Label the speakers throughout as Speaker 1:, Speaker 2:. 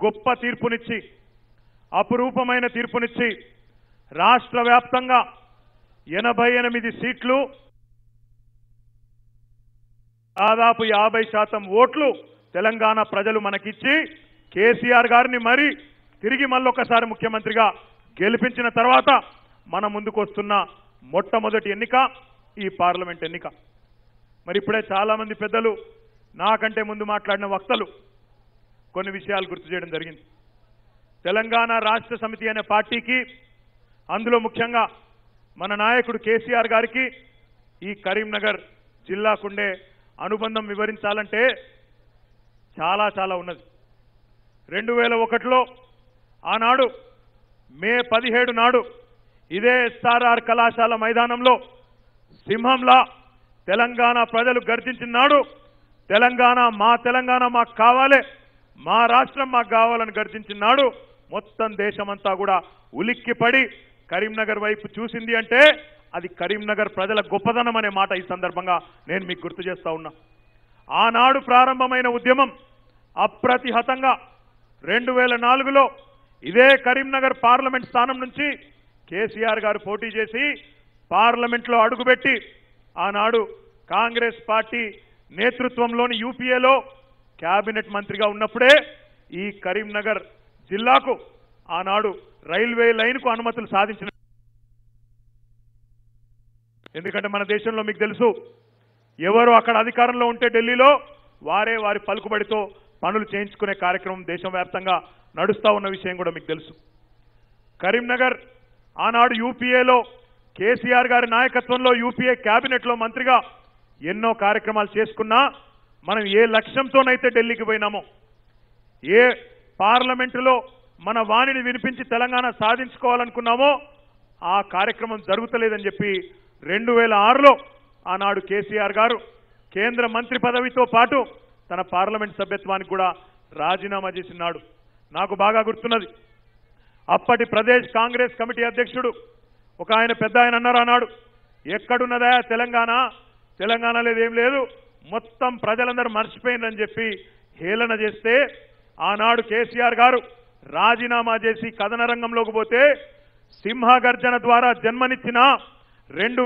Speaker 1: గొప్ప తీర్పునిచ్చి అపురూపమైన తీర్పునిచ్చి రాష్ట్ర వ్యాప్తంగా ఎనభై ఎనిమిది సీట్లు దాదాపు యాభై శాతం ఓట్లు తెలంగాణ ప్రజలు మనకిచ్చి కేసీఆర్ గారిని మరి తిరిగి మళ్ళొకసారి ముఖ్యమంత్రిగా గెలిపించిన తర్వాత మన ముందుకు వస్తున్న మొట్టమొదటి ఎన్నిక ఈ పార్లమెంట్ ఎన్నిక. మరి ఇప్పుడే చాలామంది పెద్దలు నాకంటే ముందు మాట్లాడిన వక్తలు కొన్ని విషయాలు గుర్తు చేయడం జరిగింది. తెలంగాణ రాష్ట్ర సమితి అనే పార్టీకి అందులో ముఖ్యంగా మన నాయకుడు కేసీఆర్ గారికి ఈ కరీంనగర్ జిల్లాకుండే అనుబంధం వివరించాలంటే చాలా చాలా ఉన్నది. రెండు వేల ఒకటిలో ఆనాడు మే పదిహేడు నాడు ఇదే ఎస్ఆర్ఆర్ కళాశాల మైదానంలో సింహంలా తెలంగాణ ప్రజలు గర్జించిన నాడు తెలంగాణ మా తెలంగాణ మాకు కావాలి మా రాష్ట్రం మాకు కావాలని గర్జించిన నాడు మొత్తం దేశమంతా కూడా ఉలిక్కిపడి కరీంనగర్ వైపు చూసింది అంటే అది కరీంనగర్ ప్రజల గొప్పదనం అనే మాట ఈ సందర్భంగా నేను మీకు గుర్తు చేస్తా ఉన్నా. ఆనాడు ప్రారంభమైన ఉద్యమం అప్రతిహతంగా రెండు వేల నాలుగులో ఇదే కరీంనగర్ పార్లమెంట్ స్థానం నుంచి కేసీఆర్ గారు పోటీ చేసి పార్లమెంట్లో అడుగుపెట్టి ఆనాడు కాంగ్రెస్ పార్టీ నేతృత్వంలోని యూపీఏలో క్యాబినెట్ మంత్రిగా ఉన్నప్పుడే ఈ కరీంనగర్ జిల్లాకు ఆనాడు రైల్వే లైన్కు అనుమతులు సాధించిన ఎందుకంటే మన దేశంలో మీకు తెలుసు ఎవరు అక్కడ అధికారంలో ఉంటే ఢిల్లీలో వారే వారి పలుకుబడితో పనులు చేయించుకునే కార్యక్రమం దేశవ్యాప్తంగా నడుస్తూ ఉన్న విషయం కూడా మీకు తెలుసు. కరీంనగర్ ఆనాడు యూపీఏలో కేసీఆర్ గారి నాయకత్వంలో యూపీఏ క్యాబినెట్లో మంత్రిగా ఎన్నో కార్యక్రమాలు చేసుకున్నా మనం ఏ లక్ష్యంతోనైతే ఢిల్లీకి పోయినామో ఏ పార్లమెంటులో మన వాణిని వినిపించి తెలంగాణ సాధించుకోవాలనుకున్నామో ఆ కార్యక్రమం జరుగుతలేదని చెప్పి రెండు వేల ఆరులో ఆనాడు కేసీఆర్ గారు కేంద్ర మంత్రి పదవితో పాటు తన పార్లమెంట్ సభ్యత్వానికి కూడా రాజీనామా చేసినాడు. నాకు బాగా గుర్తున్నది. అప్పటి ప్రదేశ్ కాంగ్రెస్ కమిటీ అధ్యక్షుడు ఒక ఆయన పెద్ద ఆయన అన్నారు అన్నాడు ఎక్కడున్నదా తెలంగాణ? తెలంగాణ లేదేం లేదు. మొత్తం ప్రజలందరూ మర్చిపోయిందని చెప్పి హేళన చేస్తే ఆనాడు కేసీఆర్ గారు రాజీనామా చేసి కథన రంగంలోకి పోతే సింహగర్జన ద్వారా జన్మనిచ్చిన రెండు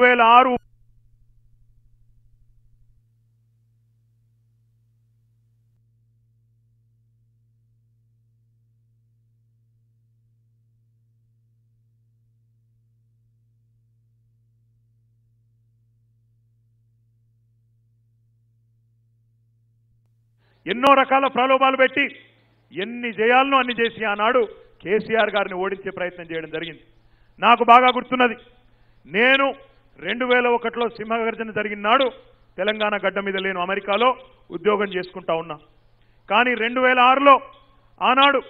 Speaker 1: ఎన్నో రకాల ప్రలోభాలు పెట్టి ఎన్ని జయాలను అన్ని చేసి ఆనాడు కేసీఆర్ గారిని ఓడించే ప్రయత్నం చేయడం జరిగింది. నాకు బాగా గుర్తున్నది. నేను రెండు వేల ఒకటిలో సింహగర్జన జరిగిన నాడు తెలంగాణ గడ్డ మీద లేను అమెరికాలో ఉద్యోగం చేసుకుంటా ఉన్నా. కానీ రెండు వేల ఆరులో ఆనాడు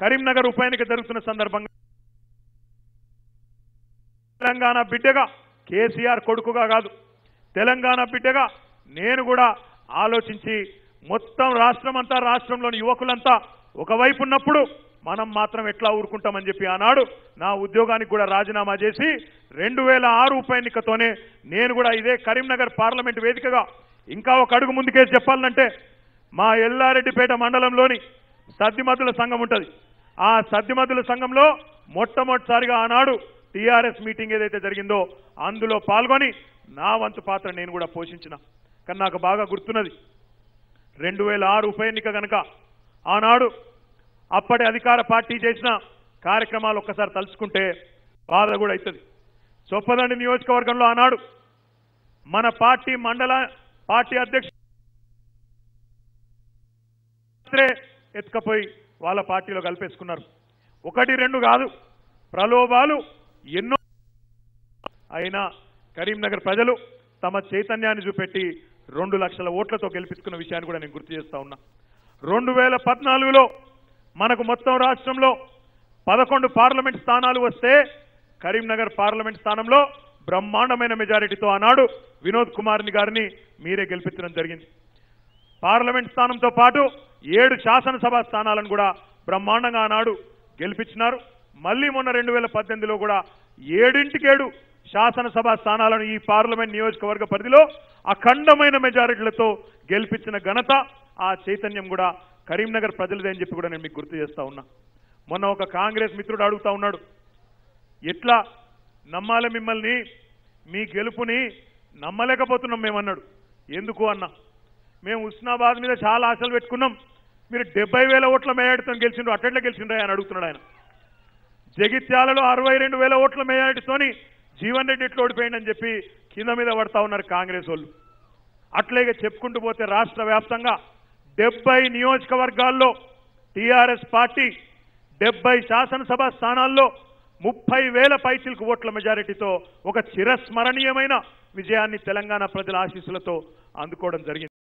Speaker 1: కరీంనగర్ ఉప ఎన్నిక జరుగుతున్న సందర్భంగా తెలంగాణ బిడ్డగా కేసీఆర్ కొడుకుగా కాదు. తెలంగాణ బిడ్డగా నేను కూడా ఆలోచించి మొత్తం రాష్ట్రం అంతా రాష్ట్రంలోని యువకులంతా ఒకవైపు ఉన్నప్పుడు మనం మాత్రం ఎట్లా ఊరుకుంటామని చెప్పి ఆనాడు నా ఉద్యోగానికి కూడా రాజీనామా చేసి రెండు వేల ఆరు ఉప ఎన్నికతోనే నేను కూడా ఇదే కరీంనగర్ పార్లమెంట్ వేదికగా ఇంకా ఒక అడుగు ముందుకేసి చెప్పాలంటే మా ఎల్లారెడ్డిపేట మండలంలోని సద్దిమద్దుల సంఘం ఉంటుంది. ఆ సద్దిమద్దుల సంఘంలో మొట్టమొదటిసారిగా ఆనాడు టీఆర్ఎస్ మీటింగ్ ఏదైతే జరిగిందో అందులో పాల్గొని నా వంతు పాత్ర నేను కూడా పోషించిన. కానీ నాకు బాగా గుర్తున్నది. రెండు వేల ఆరు ఉప ఎన్నిక కనుక ఆనాడు అప్పటి అధికార పార్టీ చేసిన కార్యక్రమాలు ఒక్కసారి తలుచుకుంటే బాధ కూడా అవుతుంది. చొప్పదండి నియోజకవర్గంలో ఆనాడు మన పార్టీ మండల పార్టీ అధ్యక్షే ఎత్తుకపోయి వాళ్ళ పార్టీలో కలిపేసుకున్నారు. ఒకటి రెండు కాదు ప్రలోభాలు ఎన్నో అయినా కరీంనగర్ ప్రజలు తమ చైతన్యాన్ని చూపెట్టి రెండు లక్షల ఓట్లతో గెలిపించుకున్న విషయాన్ని కూడా నేను గుర్తు చేస్తా ఉన్నా. రెండు వేల పద్నాలుగులో మనకు మొత్తం రాష్ట్రంలో పదకొండు పార్లమెంట్ స్థానాలు వస్తే కరీంనగర్ పార్లమెంట్ స్థానంలో బ్రహ్మాండమైన మెజారిటీతో ఆనాడు వినోద్ కుమార్ని గారిని మీరే గెలిపించడం జరిగింది. పార్లమెంట్ స్థానంతో పాటు ఏడు శాసనసభ స్థానాలను కూడా బ్రహ్మాండంగా ఆనాడు గెలిపించినారు. మళ్ళీ మొన్న రెండు వేల పద్దెనిమిదిలో కూడా ఏడింటికేడు శాసనసభ స్థానాలను ఈ పార్లమెంట్ నియోజకవర్గ పరిధిలో అఖండమైన మెజారిటీలతో గెలిపించిన ఘనత ఆ చైతన్యం కూడా కరీంనగర్ ప్రజలదే అని చెప్పి కూడా నేను మీకు గుర్తు చేస్తా ఉన్నా. మొన్న ఒక కాంగ్రెస్ మిత్రుడు అడుగుతా ఉన్నాడు ఎట్లా? నమ్మాలి మిమ్మల్ని? మీ గెలుపుని నమ్మలేకపోతున్నాం మేమన్నాడు. ఎందుకు అన్నా? మేము ఉస్నాబాద్ మీద చాలా ఆశలు పెట్టుకున్నాం. మీరు డెబ్బై వేల ఓట్ల మేయాడితో గెలిచిండ్రు అట్టట్లే గెలిచిండ్రా అని అడుగుతున్నాడు ఆయన. జగిత్యాలలో అరవై రెండు వేల ఓట్ల మేయాడితోని జీవన్ రెడ్డి ఎట్లా ఓడిపోయిందని చెప్పి కింద మీద పడతా ఉన్నారు కాంగ్రెస్ వాళ్ళు. అట్లాగే చెప్పుకుంటూ పోతే రాష్ట్ర వ్యాప్తంగా డెబ్బై నియోజకవర్గాల్లో టీఆర్ఎస్ పార్టీ డెబ్బై శాసనసభ స్థానాల్లో ముప్పై వేల పైచిలకు ఓట్ల మెజారిటీతో ఒక చిరస్మరణీయమైన విజయాన్ని తెలంగాణ ప్రజల ఆశీస్సులతో అందుకోవడం జరిగింది.